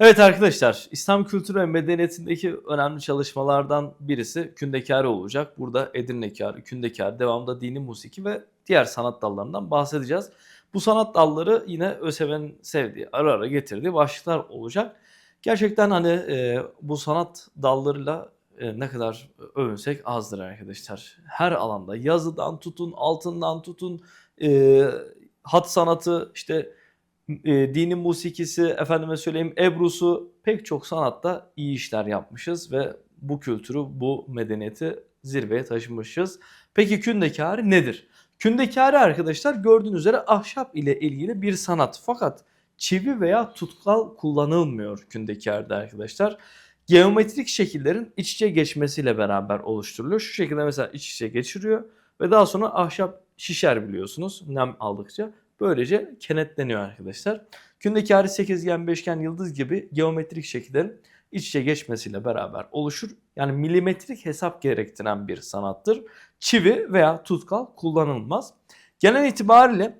Evet arkadaşlar, İslam kültürü ve medeniyetindeki önemli çalışmalardan birisi kündekârı olacak. Burada Edirnekârı, kündekârı, devamında dini musiki ve diğer sanat dallarından bahsedeceğiz. Bu sanat dalları yine ÖSEV'in sevdiği, ara ara getirdiği başlıklar olacak. Gerçekten hani e, bu sanat dallarıyla e, ne kadar övünsek azdır arkadaşlar. Her alanda yazıdan tutun, altından tutun, e, hat sanatı, işte e, dini musikisi, efendime söyleyeyim Ebru'su pek çok sanatta iyi işler yapmışız ve bu kültürü, bu medeniyeti zirveye taşımışız. Peki kündekârı nedir? Kündekârı arkadaşlar gördüğünüz üzere ahşap ile ilgili bir sanat. Fakat çivi veya tutkal kullanılmıyor kündekârda arkadaşlar. Geometrik şekillerin iç içe geçmesiyle beraber oluşturuluyor. Şu şekilde mesela iç içe geçiriyor ve daha sonra ahşap şişer biliyorsunuz nem aldıkça. Böylece kenetleniyor arkadaşlar. Kündekârı sekizgen, beşgen, yıldız gibi geometrik şekillerin iç içe geçmesiyle beraber oluşur. Yani milimetrik hesap gerektiren bir sanattır. Çivi veya tutkal kullanılmaz. Genel itibariyle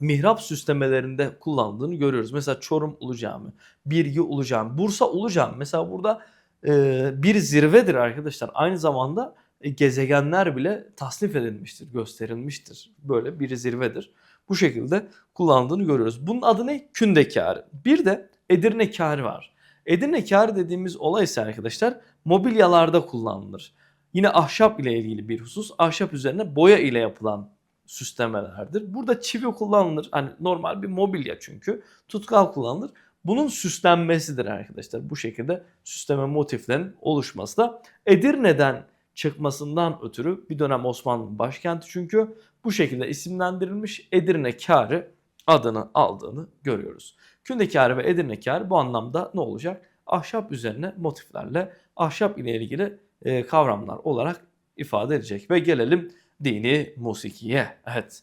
mihrap süslemelerinde kullanıldığını görüyoruz. Mesela Çorum Ulu Cami, Birgi Ulu Cami, Bursa Ulu Cami. Mesela burada e, bir zirvedir arkadaşlar. Aynı zamanda e, gezegenler bile tasnif edilmiştir, gösterilmiştir. Böyle bir zirvedir. Bu şekilde kullandığını görüyoruz. Bunun adı ne? Kündekârı. Bir de Edirne kârı var. Edirne kârı dediğimiz olay ise arkadaşlar mobilyalarda kullanılır. Yine ahşap ile ilgili bir husus. Ahşap üzerine boya ile yapılan süslemelerdir. Burada çivi kullanılır. Hani normal bir mobilya çünkü. Tutkal kullanılır. Bunun süslenmesidir arkadaşlar. Bu şekilde süsleme motiflerin oluşması da Edirne'den çıkmasından ötürü bir dönem Osmanlı başkenti çünkü bu şekilde isimlendirilmiş Edirne Kârı adını aldığını görüyoruz. Kündekârı ve Edirne Kârı bu anlamda ne olacak? Ahşap üzerine motiflerle ahşap ile ilgili e, kavramlar olarak ifade edecek. Ve gelelim dini musikiye. Evet.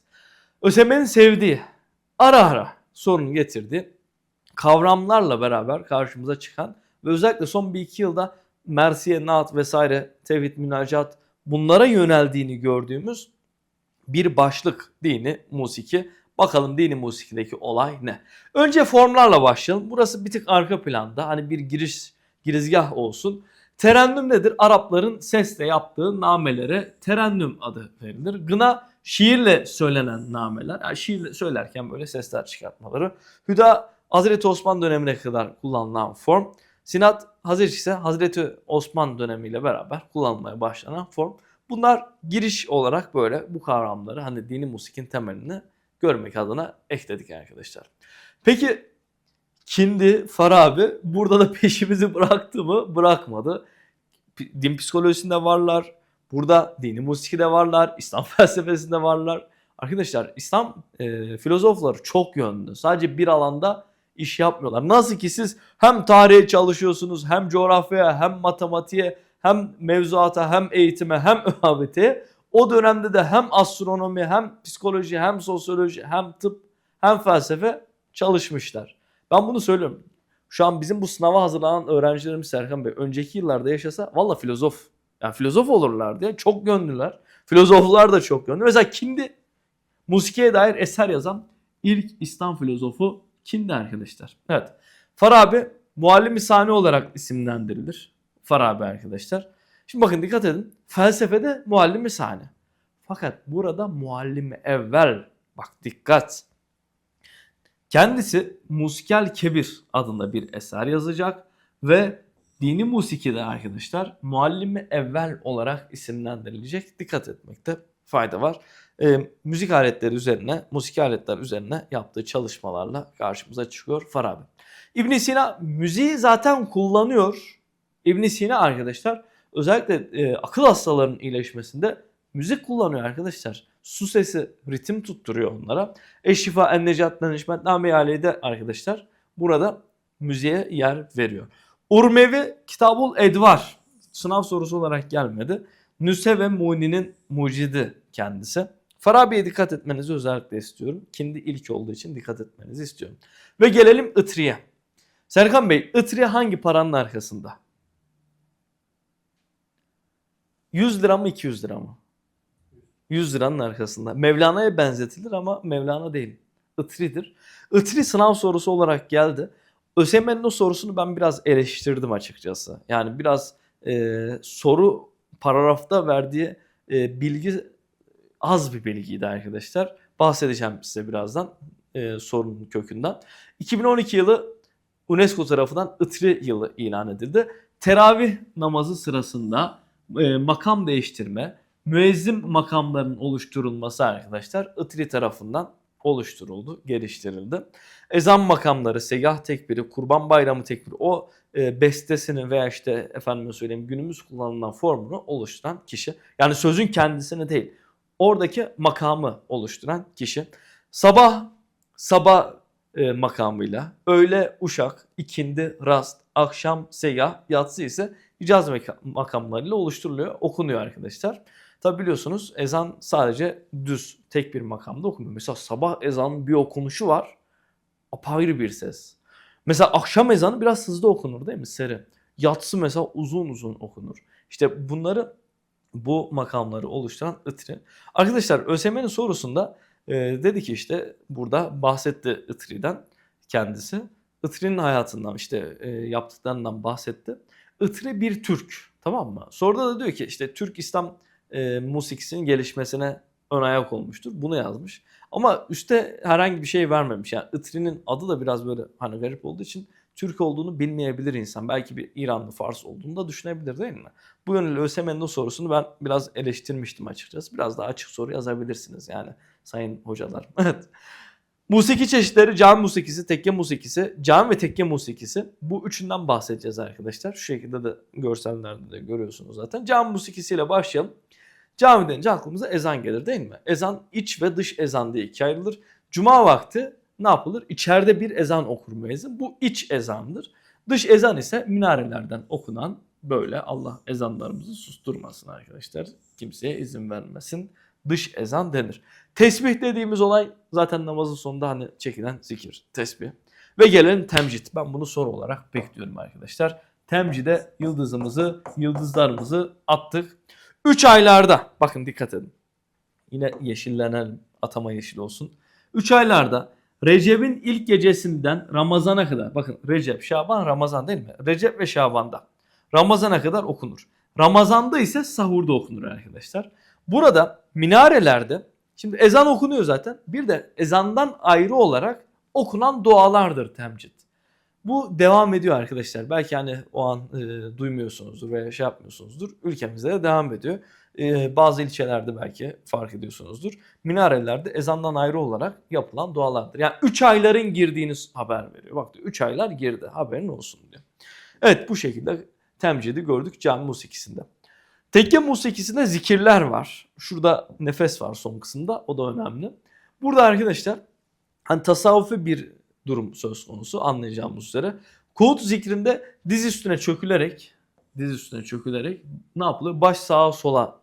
Ösemen'in sevdiği ara ara sorun getirdiği kavramlarla beraber karşımıza çıkan ve özellikle son bir iki yılda Mersiye, Naat vesaire, Tevhid, Münacat bunlara yöneldiğini gördüğümüz bir başlık dini musiki. Bakalım dini musikideki olay ne? Önce formlarla başlayalım. Burası bir tık arka planda. Hani bir giriş girizgah olsun. Terennüm nedir? Arapların sesle yaptığı namelere terennüm adı verilir. Gına şiirle söylenen nameler. Yani şiirle söylerken böyle sesler çıkartmaları. Hüda Hazreti Osman dönemine kadar kullanılan form. Sinat Hazreti ise Hazreti Osman dönemiyle beraber kullanılmaya başlanan form. Bunlar giriş olarak böyle bu kavramları hani dini musikin temelini görmek adına ekledik arkadaşlar. Peki Kindi Farabi burada da peşimizi bıraktı mı? Bırakmadı. Din psikolojisinde varlar. Burada dini musikide varlar. İslam felsefesinde varlar. Arkadaşlar İslam e, filozofları çok yönlü. Sadece bir alanda iş yapmıyorlar. Nasıl ki siz hem tarihe çalışıyorsunuz, hem coğrafyaya, hem matematiğe, hem mevzuata, hem eğitime, hem öhavete. O dönemde de hem astronomi, hem psikoloji, hem sosyoloji, hem tıp, hem felsefe çalışmışlar. Ben bunu söylüyorum. Şu an bizim bu sınava hazırlanan öğrencilerimiz Serkan Bey önceki yıllarda yaşasa valla filozof. Yani filozof olurlardı ya. Çok gönlüler. Filozoflar da çok gönlü. Mesela kimdi? Musikiye dair eser yazan ilk İslam filozofu kimdi arkadaşlar? Evet. Farabi muallim sani olarak isimlendirilir. Farabi arkadaşlar. Şimdi bakın dikkat edin. Felsefede muallim sani. Fakat burada muallimi evvel. Bak dikkat. Kendisi Musikel Kebir adında bir eser yazacak ve dini musikide arkadaşlar muallimi evvel olarak isimlendirilecek. Dikkat etmekte fayda var. Ee, müzik aletleri üzerine, musik aletler üzerine yaptığı çalışmalarla karşımıza çıkıyor Farabi. İbn Sina müziği zaten kullanıyor. İbn Sina arkadaşlar özellikle e, akıl hastalarının iyileşmesinde müzik kullanıyor arkadaşlar. Su sesi ritim tutturuyor onlara. Eşşifa en necat danışmet name de arkadaşlar burada müziğe yer veriyor. Urmevi Kitabul Edvar sınav sorusu olarak gelmedi. Nüse ve Muni'nin mucidi kendisi. Farabi'ye dikkat etmenizi özellikle istiyorum. Kendi ilk olduğu için dikkat etmenizi istiyorum. Ve gelelim Itri'ye. Serkan Bey, Itri hangi paranın arkasında? 100 lira mı 200 lira mı? 100 liranın arkasında. Mevlana'ya benzetilir ama Mevlana değil. Itri'dir. Itri sınav sorusu olarak geldi. ÖSYM'nin o sorusunu ben biraz eleştirdim açıkçası. Yani biraz e, soru paragrafta verdiği e, bilgi az bir bilgiydi arkadaşlar. Bahsedeceğim size birazdan e, sorunun kökünden. 2012 yılı UNESCO tarafından ITRI yılı ilan edildi. Teravih namazı sırasında e, makam değiştirme, müezzin makamlarının oluşturulması arkadaşlar ITRI tarafından oluşturuldu, geliştirildi. Ezan makamları, segah tekbiri, kurban bayramı tekbiri o e, bestesini veya işte efendime söyleyeyim günümüz kullanılan formunu oluşturan kişi. Yani sözün kendisini değil, oradaki makamı oluşturan kişi. Sabah sabah e, makamıyla, öğle uşak, ikindi rast, akşam segah, yatsı ise icaz meka- makamlarıyla oluşturuluyor, okunuyor arkadaşlar. Tabi biliyorsunuz ezan sadece düz tek bir makamda okunmuyor. Mesela sabah ezanın bir okunuşu var. Apayrı bir ses. Mesela akşam ezanı biraz hızlı okunur değil mi? Seri. Yatsı mesela uzun uzun okunur. İşte bunları bu makamları oluşturan ıtri. Arkadaşlar ÖSYM'nin sorusunda e, dedi ki işte burada bahsetti Itri'den kendisi. Itri'nin hayatından işte e, yaptıklarından bahsetti. Itri bir Türk tamam mı? Soruda da diyor ki işte Türk İslam e, musikisinin gelişmesine ön ayak olmuştur. Bunu yazmış. Ama üstte herhangi bir şey vermemiş. Yani Itri'nin adı da biraz böyle hani garip olduğu için Türk olduğunu bilmeyebilir insan. Belki bir İranlı Fars olduğunu da düşünebilir değil mi? Bu yönüyle ÖSYM'nin o sorusunu ben biraz eleştirmiştim açıkçası. Biraz daha açık soru yazabilirsiniz yani sayın hocalar. Evet. Musiki çeşitleri cami musikisi, tekke musikisi, cami ve tekke musikisi. Bu üçünden bahsedeceğiz arkadaşlar. Şu şekilde de görsellerde de görüyorsunuz zaten. Cami musikisiyle başlayalım. Cami denince aklımıza ezan gelir değil mi? Ezan iç ve dış ezan diye ikiye ayrılır. Cuma vakti ne yapılır? İçeride bir ezan okur müezzin. Bu iç ezandır. Dış ezan ise minarelerden okunan böyle Allah ezanlarımızı susturmasın arkadaşlar. Kimseye izin vermesin. Dış ezan denir. Tesbih dediğimiz olay zaten namazın sonunda hani çekilen zikir, tesbih. Ve gelelim temcid. Ben bunu soru olarak bekliyorum arkadaşlar. Temcide yıldızımızı, yıldızlarımızı attık. 3 aylarda, bakın dikkat edin. Yine yeşillenelim, atama yeşil olsun. 3 aylarda Recep'in ilk gecesinden Ramazan'a kadar, bakın Recep, Şaban, Ramazan değil mi? Recep ve Şaban'da. Ramazan'a kadar okunur. Ramazan'da ise sahurda okunur arkadaşlar. Burada minarelerde şimdi ezan okunuyor zaten. Bir de ezandan ayrı olarak okunan dualardır temcid. Bu devam ediyor arkadaşlar. Belki hani o an e, duymuyorsunuzdur veya şey yapmıyorsunuzdur. Ülkemizde de devam ediyor. E, bazı ilçelerde belki fark ediyorsunuzdur. Minarelerde ezandan ayrı olarak yapılan dualardır. Yani 3 ayların girdiğini haber veriyor. Bak 3 aylar girdi haberin olsun diyor. Evet bu şekilde temcidi gördük cami musikisinde. Tekke musikisinde zikirler var. Şurada nefes var son kısımda. O da önemli. Burada arkadaşlar hani tasavvufi bir durum söz konusu anlayacağımız üzere. Kuğut zikrinde diz üstüne çökülerek diz üstüne çökülerek ne yapılıyor? Baş sağa sola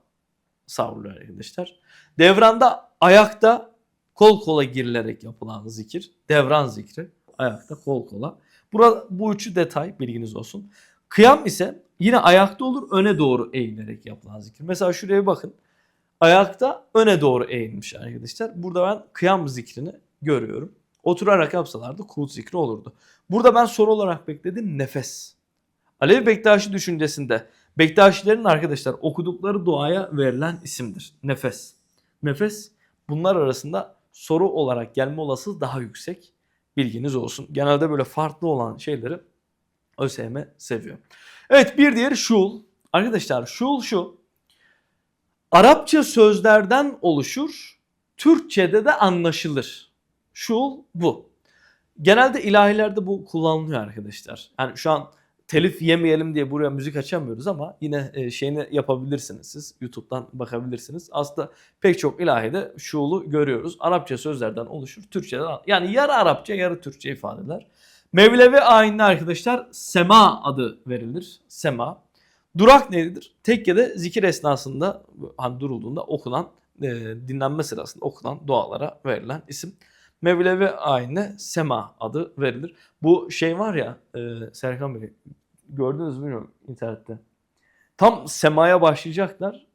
savruluyor arkadaşlar. Devranda ayakta kol kola girilerek yapılan zikir. Devran zikri. Ayakta kol kola. Burada bu üçü detay bilginiz olsun. Kıyam ise yine ayakta olur öne doğru eğilerek yapılan zikir. Mesela şuraya bakın. Ayakta öne doğru eğilmiş arkadaşlar. Burada ben kıyam zikrini görüyorum. Oturarak yapsalardı kuğut zikri olurdu. Burada ben soru olarak bekledim nefes. Alevi Bektaşi düşüncesinde Bektaşilerin arkadaşlar okudukları duaya verilen isimdir. Nefes. Nefes bunlar arasında soru olarak gelme olasılığı daha yüksek. Bilginiz olsun. Genelde böyle farklı olan şeyleri ÖSYM seviyor. Evet bir diğeri şul. Arkadaşlar şul şu. Arapça sözlerden oluşur. Türkçe'de de anlaşılır. Şul bu. Genelde ilahilerde bu kullanılıyor arkadaşlar. Yani şu an telif yemeyelim diye buraya müzik açamıyoruz ama yine e, şeyini yapabilirsiniz siz. YouTube'dan bakabilirsiniz. Aslında pek çok ilahide şuulu görüyoruz. Arapça sözlerden oluşur. Türkçe'den yani yarı Arapça yarı Türkçe ifadeler. Mevlevi ayinli arkadaşlar sema adı verilir. Sema. Durak nedir? Tekkede zikir esnasında hani durulduğunda okunan e, dinlenme sırasında okunan dualara verilen isim. Mevlevi ayine sema adı verilir. Bu şey var ya e, Serkan Bey gördünüz mü bilmiyorum internette. Tam semaya başlayacaklar.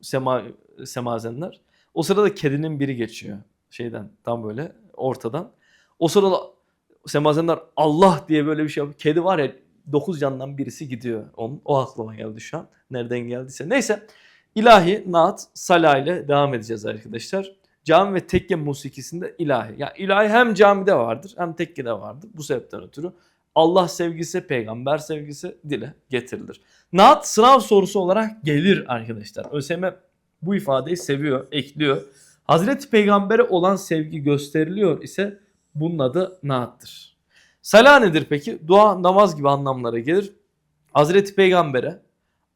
Sema semazenler. O sırada kedinin biri geçiyor şeyden tam böyle ortadan. O sırada Semazenler Allah diye böyle bir şey yapıyor. Kedi var ya 9 candan birisi gidiyor. Onun, o aklıma geldi şu an. Nereden geldiyse. Neyse. İlahi, naat, sala ile devam edeceğiz arkadaşlar. Cami ve tekke musikisinde ilahi. Yani ilahi hem camide vardır hem tekkede vardır. Bu sebepten ötürü Allah sevgisi, peygamber sevgisi dile getirilir. Naat sınav sorusu olarak gelir arkadaşlar. ÖSYM bu ifadeyi seviyor, ekliyor. Hazreti Peygamber'e olan sevgi gösteriliyor ise bunun adı naattır. Sala nedir peki? Dua, namaz gibi anlamlara gelir. Hazreti Peygamber'e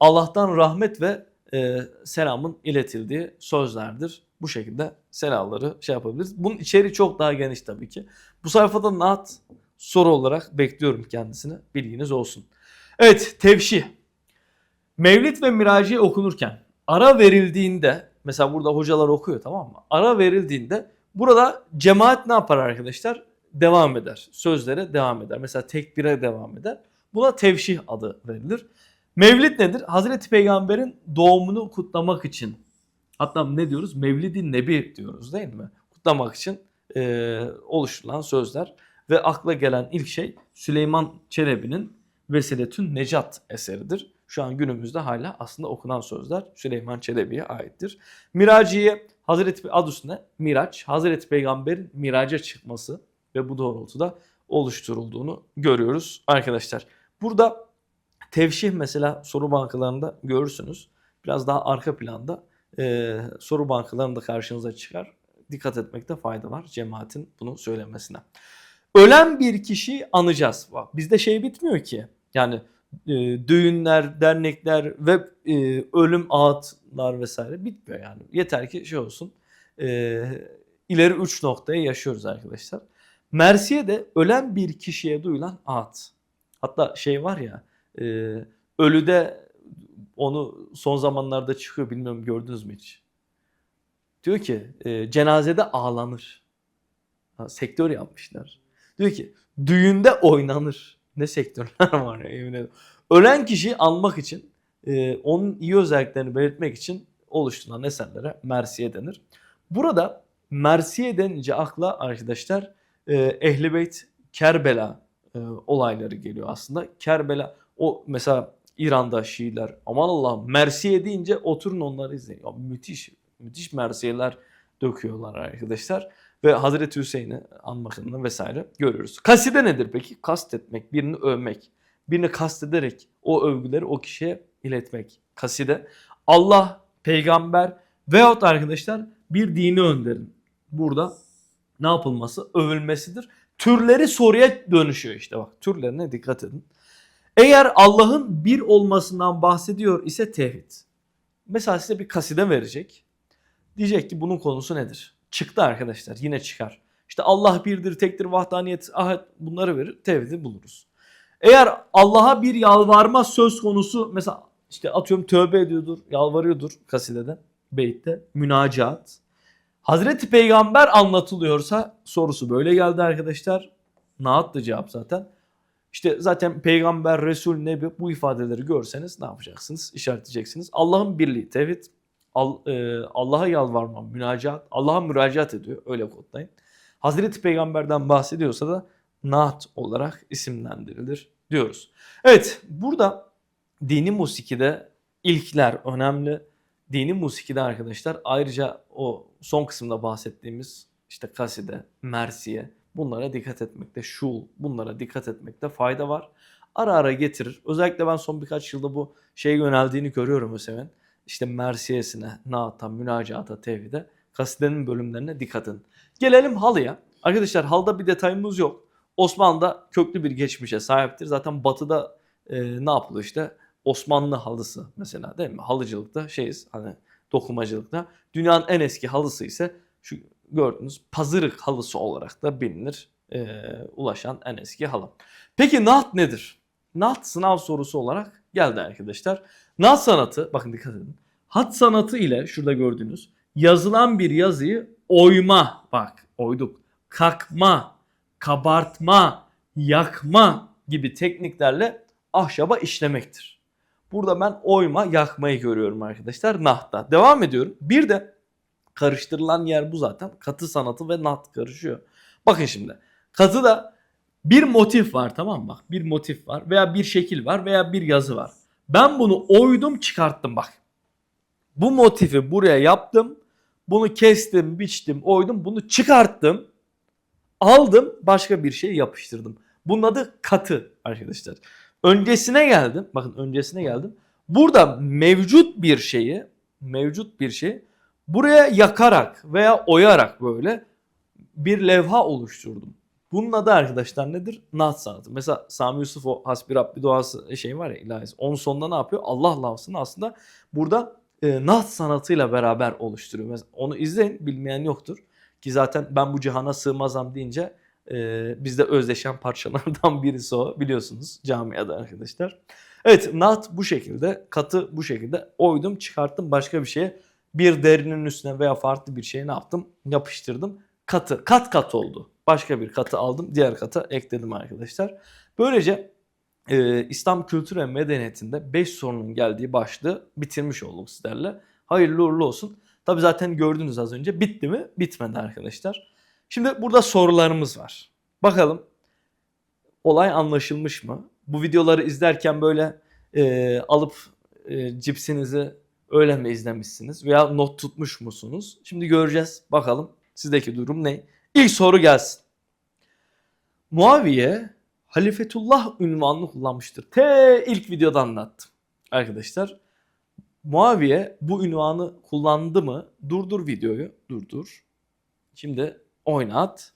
Allah'tan rahmet ve e, selamın iletildiği sözlerdir. Bu şekilde selamları şey yapabiliriz. Bunun içeriği çok daha geniş tabii ki. Bu sayfada naat soru olarak bekliyorum kendisine. Bilginiz olsun. Evet tevşih. Mevlid ve miraciye okunurken ara verildiğinde mesela burada hocalar okuyor tamam mı? Ara verildiğinde burada cemaat ne yapar arkadaşlar? Devam eder. Sözlere devam eder. Mesela tekbire devam eder. Buna tevşih adı verilir. Mevlid nedir? Hazreti Peygamber'in doğumunu kutlamak için hatta ne diyoruz? Mevlid-i Nebi diyoruz değil mi? Kutlamak için e, oluşturulan sözler ve akla gelen ilk şey Süleyman Çelebi'nin Vesiletün Necat eseridir. Şu an günümüzde hala aslında okunan sözler Süleyman Çelebi'ye aittir. Miraciye Hazreti adı üstüne Miraç, Hazreti Peygamber'in miraca çıkması ve bu doğrultuda oluşturulduğunu görüyoruz arkadaşlar. Burada tevşih mesela soru bankalarında görürsünüz. Biraz daha arka planda e, soru bankalarında karşınıza çıkar. Dikkat etmekte fayda var cemaatin bunu söylemesine. Ölen bir kişiyi anacağız. Bizde şey bitmiyor ki. Yani e, düğünler, dernekler ve e, ölüm ağıtlar vesaire bitmiyor yani. Yeter ki şey olsun. E, ileri uç noktaya yaşıyoruz arkadaşlar. Mersiye de ölen bir kişiye duyulan ağıt. Hatta şey var ya e, ölüde onu son zamanlarda çıkıyor bilmiyorum gördünüz mü hiç? Diyor ki e, cenazede ağlanır. Ha, sektör yapmışlar. Diyor ki düğünde oynanır. Ne sektörler var ya yemin ederim. Ölen kişiyi anmak için e, onun iyi özelliklerini belirtmek için oluşturulan eserlere mersiye denir. Burada mersiye denince akla arkadaşlar e, Ehl-i Kerbela e, olayları geliyor aslında. Kerbela o mesela İran'da Şiiler aman Allah'ım mersiye deyince oturun onları izleyin. Ya müthiş müthiş mersiyeler döküyorlar arkadaşlar. Ve Hazreti Hüseyin'i anmakını vesaire görüyoruz. Kaside nedir peki? Kastetmek, birini övmek. Birini kastederek o övgüleri o kişiye iletmek. Kaside. Allah, peygamber veyahut arkadaşlar bir dini önderin. Burada ne yapılması? Övülmesidir. Türleri soruya dönüşüyor işte bak. Türlerine dikkat edin. Eğer Allah'ın bir olmasından bahsediyor ise tevhid. Mesela size bir kaside verecek. Diyecek ki bunun konusu nedir? Çıktı arkadaşlar yine çıkar. İşte Allah birdir, tektir, vahdaniyet, ahad bunları verir. Tevhidi buluruz. Eğer Allah'a bir yalvarma söz konusu mesela işte atıyorum tövbe ediyordur, yalvarıyordur kasidede, beytte, münacaat. Hazreti Peygamber anlatılıyorsa sorusu böyle geldi arkadaşlar. Naatlı cevap zaten. İşte zaten peygamber, resul, nebi bu ifadeleri görseniz ne yapacaksınız? İşaretleyeceksiniz. Allah'ın birliği, tevhid, Allah'a yalvarma, münacaat, Allah'a müracaat ediyor. Öyle kodlayın. Hazreti Peygamber'den bahsediyorsa da naat olarak isimlendirilir diyoruz. Evet burada dini musikide ilkler önemli. Dini musikide arkadaşlar ayrıca o son kısımda bahsettiğimiz işte kaside, mersiye bunlara dikkat etmekte, şul bunlara dikkat etmekte fayda var. Ara ara getirir. Özellikle ben son birkaç yılda bu şeye yöneldiğini görüyorum Ösemen işte Mersiyesine, Naat'a, Münacata, Tevhid'e, kasidenin bölümlerine dikkat edin. Gelelim halıya. Arkadaşlar halda bir detayımız yok. Osmanlı'da köklü bir geçmişe sahiptir. Zaten batıda e, ne yapılıyor işte Osmanlı halısı mesela değil mi? Halıcılıkta şeyiz hani dokumacılıkta. Dünyanın en eski halısı ise şu gördüğünüz pazırık halısı olarak da bilinir. E, ulaşan en eski halı. Peki naat nedir? Naat sınav sorusu olarak geldi arkadaşlar. Naat sanatı bakın dikkat edin. Hat sanatı ile şurada gördüğünüz yazılan bir yazıyı oyma bak oyduk. Kakma, kabartma, yakma gibi tekniklerle ahşaba işlemektir. Burada ben oyma, yakmayı görüyorum arkadaşlar nahta. Devam ediyorum. Bir de karıştırılan yer bu zaten. Katı sanatı ve naht karışıyor. Bakın şimdi. Katı da Bir motif var tamam mı? Bak bir motif var veya bir şekil var veya bir yazı var. Ben bunu oydum çıkarttım bak. Bu motifi buraya yaptım. Bunu kestim, biçtim, oydum. Bunu çıkarttım. Aldım başka bir şey yapıştırdım. Bunun adı katı arkadaşlar. Öncesine geldim. Bakın öncesine geldim. Burada mevcut bir şeyi, mevcut bir şey buraya yakarak veya oyarak böyle bir levha oluşturdum. Bunun adı arkadaşlar nedir? Naat sanatı. Mesela Sami Yusuf o Hasbi Rabbi duası şey var ya ilahisi. Onun sonunda ne yapıyor? Allah lafzını aslında burada e, naat sanatıyla beraber oluşturuyor. Mesela onu izleyin bilmeyen yoktur. Ki zaten ben bu cihana sığmazam deyince e, bizde özdeşen parçalardan birisi o biliyorsunuz camiada arkadaşlar. Evet naat bu şekilde katı bu şekilde oydum çıkarttım başka bir şeye bir derinin üstüne veya farklı bir şeye ne yaptım yapıştırdım katı kat kat oldu. Başka bir katı aldım diğer kata ekledim arkadaşlar. Böylece e, İslam kültür ve medeniyetinde 5 sorunun geldiği başlığı bitirmiş olduk sizlerle. Hayırlı uğurlu olsun. Tabi zaten gördünüz az önce bitti mi? Bitmedi arkadaşlar. Şimdi burada sorularımız var. Bakalım olay anlaşılmış mı? Bu videoları izlerken böyle e, alıp e, cipsinizi öyle mi izlemişsiniz veya not tutmuş musunuz? Şimdi göreceğiz. Bakalım sizdeki durum ne? İlk soru gelsin. Muaviye Halifetullah ünvanını kullanmıştır. Te ilk videoda anlattım. Arkadaşlar Muaviye bu ünvanı kullandı mı? Durdur videoyu. Durdur. Şimdi oynat.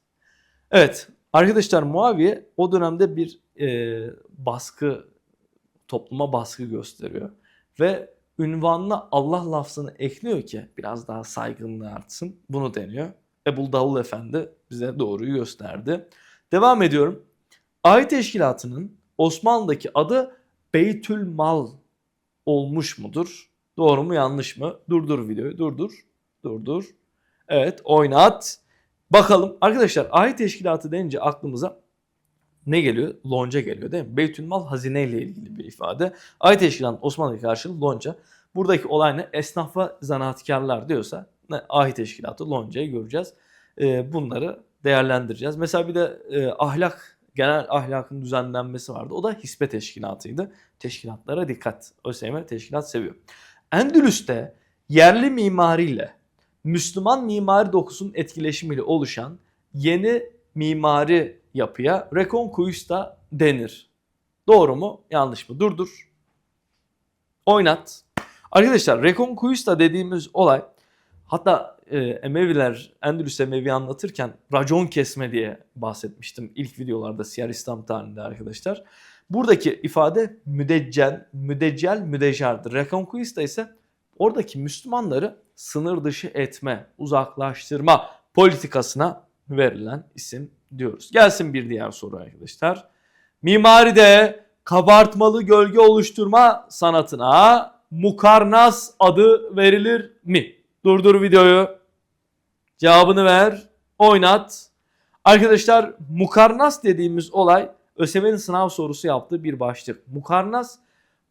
Evet arkadaşlar Muaviye o dönemde bir e, baskı topluma baskı gösteriyor. Ve ünvanına Allah lafzını ekliyor ki biraz daha saygınlığı artsın. Bunu deniyor. Ebul Davul Efendi bize doğruyu gösterdi. Devam ediyorum. Ay teşkilatının Osmanlı'daki adı Beytül Mal olmuş mudur? Doğru mu yanlış mı? Durdur videoyu. Durdur. Durdur. Evet oynat. Bakalım arkadaşlar ay teşkilatı denince aklımıza ne geliyor? Lonca geliyor değil mi? Beytülmal hazine ile ilgili bir ifade. Ay teşkilatı Osmanlı'ya karşılığı lonca. Buradaki olay ne? Esnaf ve zanaatkarlar diyorsa ne? Ay teşkilatı loncayı göreceğiz. Ee, bunları değerlendireceğiz. Mesela bir de e, ahlak genel ahlakın düzenlenmesi vardı. O da hisbe teşkilatıydı. Teşkilatlara dikkat. ÖSYM teşkilat seviyor. Endülüs'te yerli mimariyle Müslüman mimari dokusunun etkileşimiyle oluşan yeni mimari yapıya Reconquista denir. Doğru mu? Yanlış mı? Durdur. Oynat. Arkadaşlar Reconquista dediğimiz olay hatta e, Emeviler Endülüs Emevi anlatırken racon kesme diye bahsetmiştim ilk videolarda Siyer İslam tarihinde arkadaşlar. Buradaki ifade müdeccel, müdeccel, müdejardır. Reconquista ise oradaki Müslümanları sınır dışı etme, uzaklaştırma politikasına verilen isim diyoruz. Gelsin bir diğer soru arkadaşlar. Mimaride kabartmalı gölge oluşturma sanatına mukarnas adı verilir mi? Durdur videoyu. Cevabını ver. Oynat. Arkadaşlar mukarnas dediğimiz olay ÖSYM'nin sınav sorusu yaptığı bir başlık. Mukarnas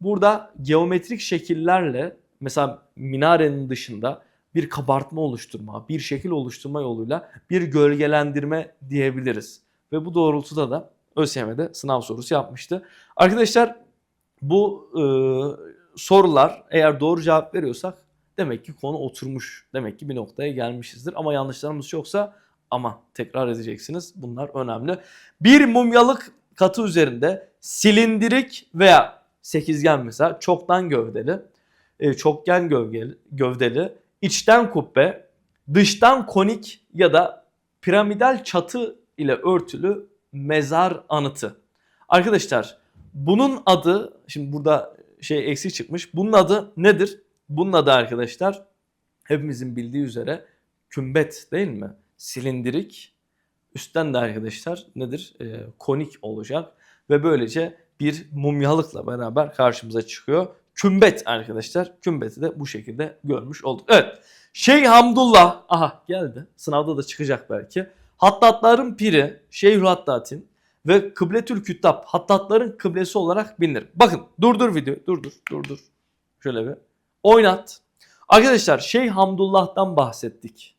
burada geometrik şekillerle mesela minarenin dışında bir kabartma oluşturma, bir şekil oluşturma yoluyla bir gölgelendirme diyebiliriz. Ve bu doğrultuda da ÖSYM'de sınav sorusu yapmıştı. Arkadaşlar bu e, sorular eğer doğru cevap veriyorsak demek ki konu oturmuş. Demek ki bir noktaya gelmişizdir. Ama yanlışlarımız yoksa ama tekrar edeceksiniz. Bunlar önemli. Bir mumyalık katı üzerinde silindirik veya sekizgen mesela çoktan gövdeli, e, çokgen gövdeli, gövdeli, içten kubbe, dıştan konik ya da piramidal çatı ile örtülü mezar anıtı. Arkadaşlar bunun adı şimdi burada şey eksik çıkmış. Bunun adı nedir? Bunun adı arkadaşlar hepimizin bildiği üzere kümbet değil mi? Silindirik. Üstten de arkadaşlar nedir? E, konik olacak ve böylece bir mumyalıkla beraber karşımıza çıkıyor. Kümbet arkadaşlar. Kümbeti de bu şekilde görmüş olduk. Evet. Şeyh Hamdullah. Aha geldi. Sınavda da çıkacak belki. Hattatların piri Şeyh Hattatin ve Kıbletül Küttab Hattatların kıblesi olarak bilinir. Bakın durdur videoyu. Durdur. Durdur. Şöyle bir. Oynat. Arkadaşlar Şeyh Hamdullah'tan bahsettik.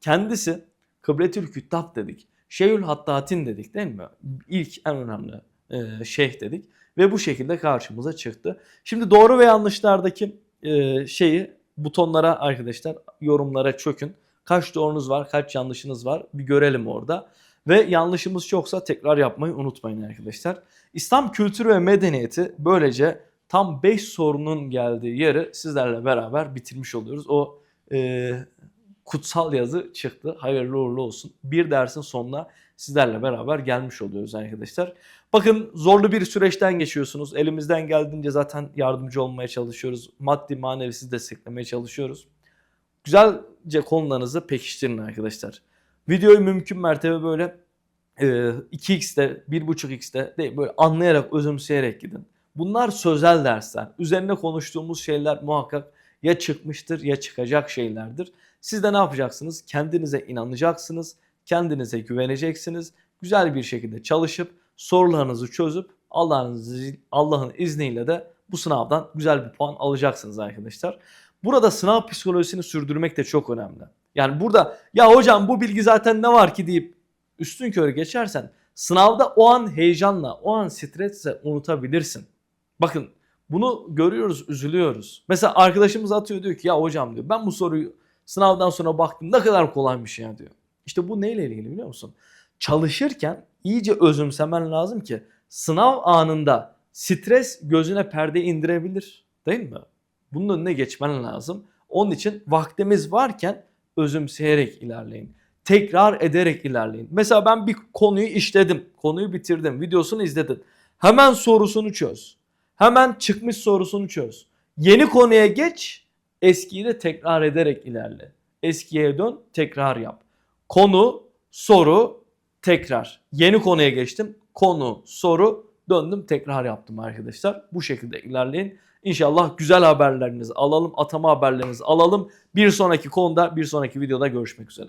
Kendisi Kıbletül Küttab dedik. Şeyhül Hattatin dedik değil mi? İlk en önemli e, şeyh dedik. Ve bu şekilde karşımıza çıktı. Şimdi doğru ve yanlışlardaki e, şeyi butonlara arkadaşlar yorumlara çökün. Kaç doğrunuz var, kaç yanlışınız var bir görelim orada. Ve yanlışımız çoksa tekrar yapmayı unutmayın arkadaşlar. İslam kültürü ve medeniyeti böylece tam 5 sorunun geldiği yeri sizlerle beraber bitirmiş oluyoruz. O e, kutsal yazı çıktı. Hayırlı uğurlu olsun. Bir dersin sonuna sizlerle beraber gelmiş oluyoruz arkadaşlar. Bakın zorlu bir süreçten geçiyorsunuz. Elimizden geldiğince zaten yardımcı olmaya çalışıyoruz. Maddi manevi sizi desteklemeye çalışıyoruz. Güzelce konularınızı pekiştirin arkadaşlar. Videoyu mümkün mertebe böyle e, 2x'te, 1.5x'te değil böyle anlayarak, özümseyerek gidin. Bunlar sözel dersler. Üzerine konuştuğumuz şeyler muhakkak ya çıkmıştır ya çıkacak şeylerdir. Siz de ne yapacaksınız? Kendinize inanacaksınız, kendinize güveneceksiniz. Güzel bir şekilde çalışıp sorularınızı çözüp Allah'ın Allah'ın izniyle de bu sınavdan güzel bir puan alacaksınız arkadaşlar. Burada sınav psikolojisini sürdürmek de çok önemli. Yani burada ya hocam bu bilgi zaten ne var ki deyip üstün körü geçersen sınavda o an heyecanla, o an stresle unutabilirsin. Bakın bunu görüyoruz, üzülüyoruz. Mesela arkadaşımız atıyor diyor ki ya hocam diyor ben bu soruyu sınavdan sonra baktım ne kadar kolaymış ya diyor. İşte bu neyle ilgili biliyor musun? Çalışırken iyice özümsemen lazım ki sınav anında stres gözüne perde indirebilir değil mi? Bunun önüne geçmen lazım. Onun için vaktimiz varken özümseyerek ilerleyin. Tekrar ederek ilerleyin. Mesela ben bir konuyu işledim. Konuyu bitirdim. Videosunu izledin. Hemen sorusunu çöz. Hemen çıkmış sorusunu çöz. Yeni konuya geç. Eskiyi de tekrar ederek ilerle. Eskiye dön, tekrar yap. Konu, soru, tekrar. Yeni konuya geçtim. Konu, soru, döndüm tekrar yaptım arkadaşlar. Bu şekilde ilerleyin. İnşallah güzel haberlerinizi alalım, atama haberlerinizi alalım. Bir sonraki konuda, bir sonraki videoda görüşmek üzere.